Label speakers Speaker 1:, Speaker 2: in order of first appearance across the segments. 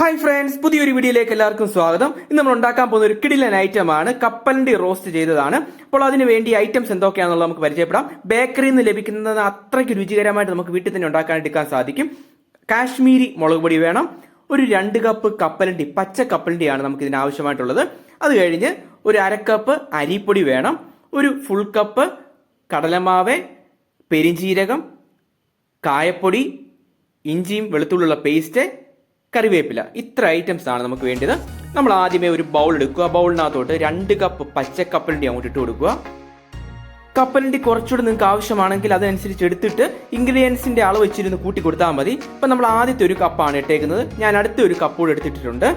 Speaker 1: hi friends പുതിയൊരു വീഡിയോയിലേക്ക് എല്ലാവർക്കും സ്വാഗതം ഇന്ന് നമ്മൾ ഉണ്ടാക്കാൻ പോകുന്ന ഒരു കിടിലൻ ഐറ്റമാണ് കപ്പലണ്ടി റോസ്റ്റ് ചെയ്തതാണ് അപ്പോൾ അതിന് വേണ്ടി ഐറ്റംസ് എന്തൊക്കെയാണെന്നുള്ളത് നമുക്ക് പരിചയപ്പെടാം ബേക്കറിയിൽ നിന്ന് ലഭിക്കുന്നത് അത്രയ്ക്ക് രുചികരമായിട്ട് നമുക്ക് വീട്ടിൽ തന്നെ ഉണ്ടാക്കാനെടുക്കാൻ സാധിക്കും കാശ്മീരി മുളക് പൊടി വേണം ഒരു രണ്ട് കപ്പ് കപ്പലണ്ടി പച്ച കപ്പലണ്ടിയാണ് നമുക്ക് ഇതിന് ആവശ്യമായിട്ടുള്ളത് അത് കഴിഞ്ഞ് ഒരു അരക്കപ്പ് അരിപ്പൊടി വേണം ഒരു ഫുൾ കപ്പ് കടലമാവ് പെരിഞ്ചീരകം കായപ്പൊടി ഇഞ്ചിയും വെളുത്തുള്ളിയുള്ള പേസ്റ്റ് കറിവേപ്പില ഇത്ര ഐറ്റംസ് ആണ് നമുക്ക് വേണ്ടത് നമ്മൾ ആദ്യമേ ഒരു ബൗൾ എടുക്കുക ബൗളിനകത്തോട്ട് രണ്ട് കപ്പ് പച്ച കപ്പലിൻ്റെ അങ്ങോട്ട് ഇട്ട് കൊടുക്കുക കപ്പലിൻ്റെ കുറച്ചുകൂടെ നിങ്ങൾക്ക് ആവശ്യമാണെങ്കിൽ അതനുസരിച്ച് എടുത്തിട്ട് ഇൻഗ്രീഡിയൻസിൻ്റെ അളവ് വെച്ചിരുന്ന് കൂട്ടി കൊടുത്താൽ മതി ഇപ്പം നമ്മൾ ആദ്യത്തെ ഒരു കപ്പാണ് ഇട്ടേക്കുന്നത് ഞാൻ അടുത്ത ഒരു കപ്പ് കൂടെ എടുത്തിട്ടുണ്ട്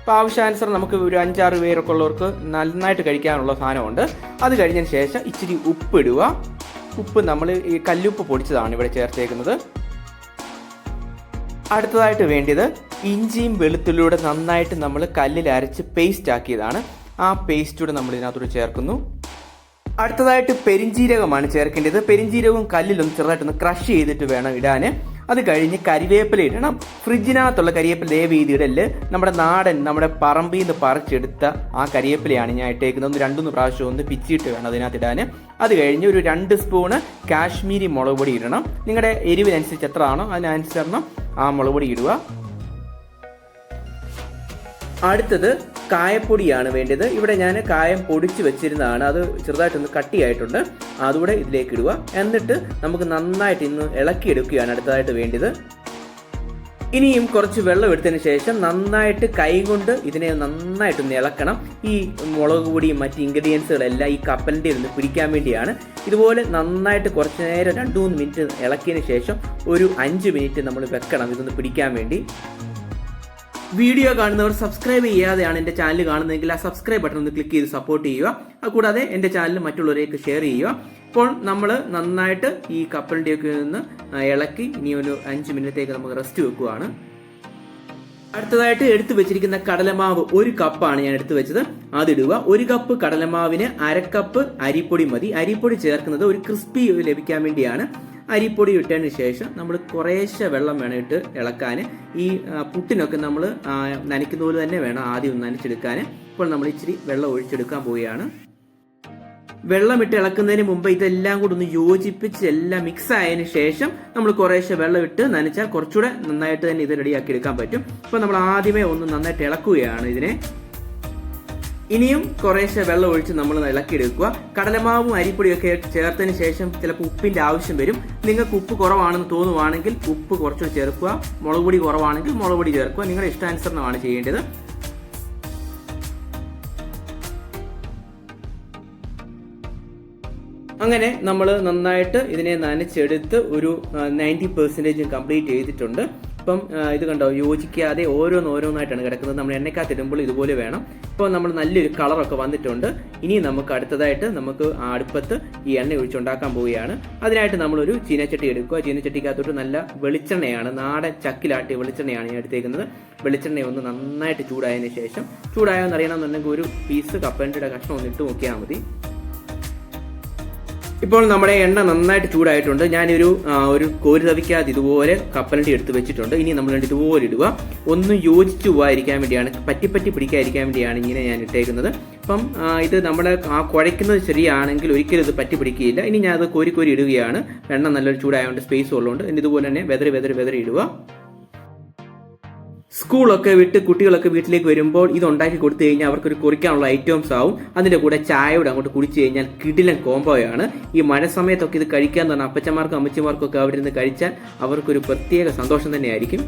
Speaker 1: അപ്പോൾ ആവശ്യാനുസരണം നമുക്ക് ഒരു അഞ്ചാറ് പേരൊക്കെ ഉള്ളവർക്ക് നന്നായിട്ട് കഴിക്കാനുള്ള സാധനമുണ്ട് അത് കഴിഞ്ഞതിന് ശേഷം ഇച്ചിരി ഉപ്പ് ഇടുക ഉപ്പ് നമ്മൾ ഈ കല്ലുപ്പ് പൊടിച്ചതാണ് ഇവിടെ ചേർത്തേക്കുന്നത് അടുത്തതായിട്ട് വേണ്ടിയത് ഇഞ്ചിയും വെളുത്തുള്ളിയൂടെ നന്നായിട്ട് നമ്മൾ കല്ലിൽ അരച്ച് പേസ്റ്റ് ആക്കിയതാണ് ആ പേസ്റ്റൂടെ നമ്മൾ ഇതിനകത്തോട് ചേർക്കുന്നു അടുത്തതായിട്ട് പെരിഞ്ചീരകമാണ് ചേർക്കേണ്ടത് പെരിഞ്ചീരകവും കല്ലിലും ചെറുതായിട്ടൊന്ന് ക്രഷ് ചെയ്തിട്ട് വേണം ഇടാൻ അത് കഴിഞ്ഞ് കരിവേപ്പില ഇടണം ഫ്രിഡ്ജിനകത്തുള്ള കരിവേപ്പില ദയവ് ചെയ്തിടല് നമ്മുടെ നാടൻ നമ്മുടെ പറമ്പിൽ നിന്ന് പറിച്ചെടുത്ത ആ കരിവേപ്പിലയാണ് ഞാൻ ഇട്ടേക്കുന്നത് ഒന്ന് രണ്ടൊന്ന് പ്രാവശ്യം ഒന്ന് പിച്ചിട്ട് വേണം അതിനകത്ത് ഇടാൻ അത് കഴിഞ്ഞ് ഒരു രണ്ട് സ്പൂണ് കാശ്മീരി മുളക് പൊടി ഇടണം നിങ്ങളുടെ എരിവിനനുസരിച്ച് എത്ര ആണോ അതിനനുസരണം ആ മുളക് പൊടി ഇടുക അടുത്തത് കായപ്പൊടിയാണ് വേണ്ടത് ഇവിടെ ഞാൻ കായം പൊടിച്ച് വെച്ചിരുന്നതാണ് അത് ചെറുതായിട്ടൊന്ന് കട്ടിയായിട്ടുണ്ട് അതുകൂടെ ഇതിലേക്ക് ഇടുക എന്നിട്ട് നമുക്ക് നന്നായിട്ട് ഇന്ന് ഇളക്കിയെടുക്കുകയാണ് അടുത്തതായിട്ട് വേണ്ടത് ഇനിയും കുറച്ച് വെള്ളം എടുത്തതിന് ശേഷം നന്നായിട്ട് കൈകൊണ്ട് ഇതിനെ നന്നായിട്ടൊന്ന് ഇളക്കണം ഈ മുളക് പൊടിയും മറ്റ് ഇൻഗ്രീഡിയൻസുകളെല്ലാം ഈ കപ്പലിൻ്റെ ഒന്ന് പിടിക്കാൻ വേണ്ടിയാണ് ഇതുപോലെ നന്നായിട്ട് കുറച്ച് നേരം രണ്ട് മൂന്ന് മിനിറ്റ് ഇളക്കിയതിന് ശേഷം ഒരു അഞ്ച് മിനിറ്റ് നമ്മൾ വെക്കണം ഇതൊന്ന് പിടിക്കാൻ വേണ്ടി വീഡിയോ കാണുന്നവർ സബ്സ്ക്രൈബ് ചെയ്യാതെയാണ് എൻ്റെ ചാനൽ കാണുന്നതെങ്കിൽ ആ സബ്സ്ക്രൈബ് ബട്ടൺ ഒന്ന് ക്ലിക്ക് ചെയ്ത് സപ്പോർട്ട് ചെയ്യുക കൂടാതെ എൻ്റെ ചാനൽ മറ്റുള്ളവരേക്ക് ഷെയർ ചെയ്യുക അപ്പോൾ നമ്മൾ നന്നായിട്ട് ഈ ഒക്കെ നിന്ന് ഇളക്കി ഇനി ഒരു അഞ്ച് മിനിറ്റേക്ക് നമുക്ക് റെസ്റ്റ് വെക്കുവാണ് അടുത്തതായിട്ട് എടുത്തു വെച്ചിരിക്കുന്ന കടലമാവ് ഒരു കപ്പാണ് ഞാൻ എടുത്തു വെച്ചത് അതിടുക ഒരു കപ്പ് കടലമാവിന് അര കപ്പ് അരിപ്പൊടി മതി അരിപ്പൊടി ചേർക്കുന്നത് ഒരു ക്രിസ്പി ലഭിക്കാൻ വേണ്ടിയാണ് അരിപ്പൊടി ഇട്ടതിന് ശേഷം നമ്മൾ കുറേശ്ശെ വെള്ളം വേണം ഇട്ട് ഇളക്കാൻ ഈ പുട്ടിനൊക്കെ നമ്മൾ നനയ്ക്കുന്ന പോലെ തന്നെ വേണം ആദ്യം നനച്ചെടുക്കാൻ ഇപ്പോൾ നമ്മൾ ഇച്ചിരി വെള്ളം ഒഴിച്ചെടുക്കാൻ പോവുകയാണ് വെള്ളം ഇട്ട് ഇളക്കുന്നതിന് മുമ്പ് ഇതെല്ലാം കൂടി ഒന്ന് യോജിപ്പിച്ച് എല്ലാം മിക്സ് ആയതിന് ശേഷം നമ്മൾ കുറേശ്ശെ വെള്ളം ഇട്ട് നനച്ചാൽ കുറച്ചുകൂടെ നന്നായിട്ട് തന്നെ ഇത് റെഡിയാക്കി എടുക്കാൻ പറ്റും അപ്പോൾ നമ്മൾ ആദ്യമേ ഒന്ന് നന്നായിട്ട് ഇളക്കുകയാണ് ഇതിനെ ഇനിയും കുറേശ്ശെ വെള്ളം ഒഴിച്ച് നമ്മൾ ഇളക്കിയെടുക്കുക കടലമാവും ഒക്കെ ചേർത്തതിന് ശേഷം ചിലപ്പോൾ ഉപ്പിന്റെ ആവശ്യം വരും നിങ്ങൾക്ക് ഉപ്പ് കുറവാണെന്ന് തോന്നുവാണെങ്കിൽ ഉപ്പ് കുറച്ചുകൂടി ചേർക്കുക മുളക് പൊടി കുറവാണെങ്കിൽ മുളക് പൊടി ചേർക്കുക നിങ്ങളുടെ ഇഷ്ടാനുസരണമാണ് ചെയ്യേണ്ടത് അങ്ങനെ നമ്മൾ നന്നായിട്ട് ഇതിനെ നനച്ചെടുത്ത് ഒരു നയൻറ്റി പെർസെൻറ്റേജും കംപ്ലീറ്റ് ചെയ്തിട്ടുണ്ട് ഇപ്പം ഇത് കണ്ടോ യോജിക്കാതെ ഓരോന്നോരോന്നായിട്ടാണ് കിടക്കുന്നത് നമ്മൾ എണ്ണക്കാ ഇടുമ്പോൾ ഇതുപോലെ വേണം ഇപ്പോൾ നമ്മൾ നല്ലൊരു കളറൊക്കെ വന്നിട്ടുണ്ട് ഇനി നമുക്ക് അടുത്തതായിട്ട് നമുക്ക് അടുപ്പത്ത് ഈ എണ്ണ ഒഴിച്ചുണ്ടാക്കാൻ പോവുകയാണ് അതിനായിട്ട് നമ്മളൊരു ചീനച്ചട്ടി എടുക്കുക ചീനച്ചട്ടിക്കകത്തോട്ട് നല്ല വെളിച്ചെണ്ണയാണ് നാടൻ ചക്കിലാട്ടിയ വെളിച്ചെണ്ണയാണ് ഞാൻ എടുത്തേക്കുന്നത് വെളിച്ചെണ്ണ ഒന്ന് നന്നായിട്ട് ചൂടായതിനു ശേഷം ചൂടായോ എന്നറിയണമെന്നുണ്ടെങ്കിൽ ഒരു പീസ് കപ്പൻ്റെ കഷ്ണം ഒന്നിട്ട് നോക്കിയാൽ മതി ഇപ്പോൾ നമ്മുടെ എണ്ണ നന്നായിട്ട് ചൂടായിട്ടുണ്ട് ഞാനൊരു ഒരു കോരി തവിക്കാതെ ഇതുപോലെ കപ്പലണ്ടി എടുത്ത് വെച്ചിട്ടുണ്ട് ഇനി നമ്മൾ ഇതുപോലെ ഇടുക ഒന്ന് യോജിച്ചു പോകാതിരിക്കാൻ വേണ്ടിയാണ് പറ്റിപ്പറ്റി പിടിക്കാതിരിക്കാൻ വേണ്ടിയാണ് ഇങ്ങനെ ഞാൻ ഇട്ടേക്കുന്നത് അപ്പം ഇത് നമ്മുടെ ആ കുഴയ്ക്കുന്നത് ശരിയാണെങ്കിൽ ഒരിക്കലും ഇത് പറ്റി പിടിക്കുകയില്ല ഇനി ഞാൻ അത് കോരി കോരി ഇടുകയാണ് എണ്ണ നല്ലൊരു ചൂടായതുകൊണ്ട് സ്പേസ് ഉള്ളതുകൊണ്ട് ഇനി ഇതുപോലെ തന്നെ വെതറി വെതറി വെതറി ഇടുക സ്കൂളൊക്കെ വിട്ട് കുട്ടികളൊക്കെ വീട്ടിലേക്ക് വരുമ്പോൾ ഇത് ഉണ്ടാക്കി കൊടുത്തു കഴിഞ്ഞാൽ അവർക്കൊരു കുറിക്കാനുള്ള ഐറ്റംസ് ആവും അതിൻ്റെ കൂടെ ചായയോടെ അങ്ങോട്ട് കുടിച്ചു കഴിഞ്ഞാൽ കിടിലൻ കോംബോയാണ് ഈ മഴ സമയത്തൊക്കെ ഇത് കഴിക്കാൻ തന്നെ അപ്പച്ചന്മാർക്കും അമ്മച്ചിമാർക്കൊക്കെ അവിടെ ഇരുന്ന് കഴിച്ചാൽ അവർക്കൊരു പ്രത്യേക സന്തോഷം തന്നെയായിരിക്കും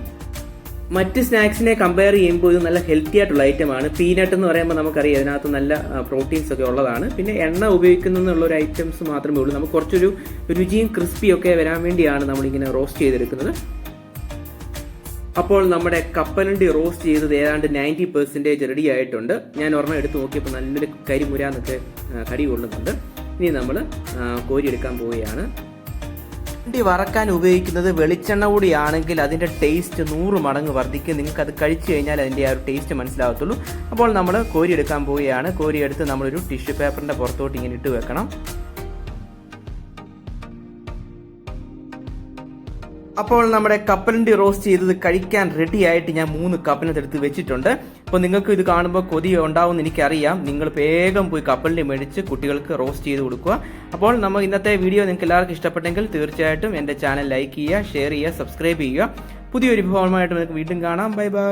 Speaker 1: മറ്റ് സ്നാക്സിനെ കമ്പയർ ചെയ്യുമ്പോൾ ഇത് നല്ല ഹെൽത്തി ആയിട്ടുള്ള ഐറ്റമാണ് പീനട്ട് എന്ന് പറയുമ്പോൾ നമുക്കറിയാം ഇതിനകത്ത് നല്ല പ്രോട്ടീൻസ് ഒക്കെ ഉള്ളതാണ് പിന്നെ എണ്ണ ഉപയോഗിക്കുന്നുള്ള ഒരു ഐറ്റംസ് മാത്രമേ ഉള്ളൂ നമുക്ക് കുറച്ചൊരു രുചിയും ക്രിസ്പിയും ഒക്കെ വരാൻ വേണ്ടിയാണ് നമ്മളിങ്ങനെ റോസ്റ്റ് ചെയ്തെടുക്കുന്നത് അപ്പോൾ നമ്മുടെ കപ്പലണ്ടി റോസ്റ്റ് ചെയ്തത് ഏതാണ്ട് നയൻറ്റി പെർസെൻറ്റേജ് റെഡി ആയിട്ടുണ്ട് ഞാൻ ഒരെണ്ണം എടുത്ത് നോക്കിയപ്പോൾ നല്ലൊരു കരിമുരാന്നൊക്കെ കടി കൊള്ളുന്നുണ്ട് ഇനി നമ്മൾ കോരിയെടുക്കാൻ പോവുകയാണ് കപ്പലണ്ടി വറക്കാൻ ഉപയോഗിക്കുന്നത് വെളിച്ചെണ്ണ കൂടിയാണെങ്കിൽ അതിൻ്റെ ടേസ്റ്റ് നൂറ് മടങ്ങ് വർദ്ധിക്കും നിങ്ങൾക്ക് അത് കഴിച്ചു കഴിഞ്ഞാൽ അതിൻ്റെ ആ ഒരു ടേസ്റ്റ് മനസ്സിലാകത്തുള്ളൂ അപ്പോൾ നമ്മൾ കോരിയെടുക്കാൻ പോവുകയാണ് കോരിയെടുത്ത് നമ്മളൊരു ടിഷ്യൂ പേപ്പറിൻ്റെ പുറത്തോട്ട് ഇങ്ങനെ ഇട്ട് വെക്കണം അപ്പോൾ നമ്മുടെ കപ്പലണ്ടി റോസ്റ്റ് ചെയ്തത് കഴിക്കാൻ റെഡി ആയിട്ട് ഞാൻ മൂന്ന് കപ്പലിനകത്തെടുത്ത് വെച്ചിട്ടുണ്ട് അപ്പോൾ നിങ്ങൾക്ക് ഇത് കാണുമ്പോൾ കൊതി ഉണ്ടാവും എനിക്കറിയാം നിങ്ങൾ വേഗം പോയി കപ്പലിൻ്റെ മേടിച്ച് കുട്ടികൾക്ക് റോസ്റ്റ് ചെയ്ത് കൊടുക്കുക അപ്പോൾ നമ്മൾ ഇന്നത്തെ വീഡിയോ നിങ്ങൾക്ക് എല്ലാവർക്കും ഇഷ്ടപ്പെട്ടെങ്കിൽ തീർച്ചയായിട്ടും എൻ്റെ ചാനൽ ലൈക്ക് ചെയ്യുക ഷെയർ ചെയ്യുക സബ്സ്ക്രൈബ് ചെയ്യുക പുതിയൊരു വിഭവമായിട്ട് നിങ്ങൾക്ക് വീണ്ടും കാണാം ബൈ ബൈ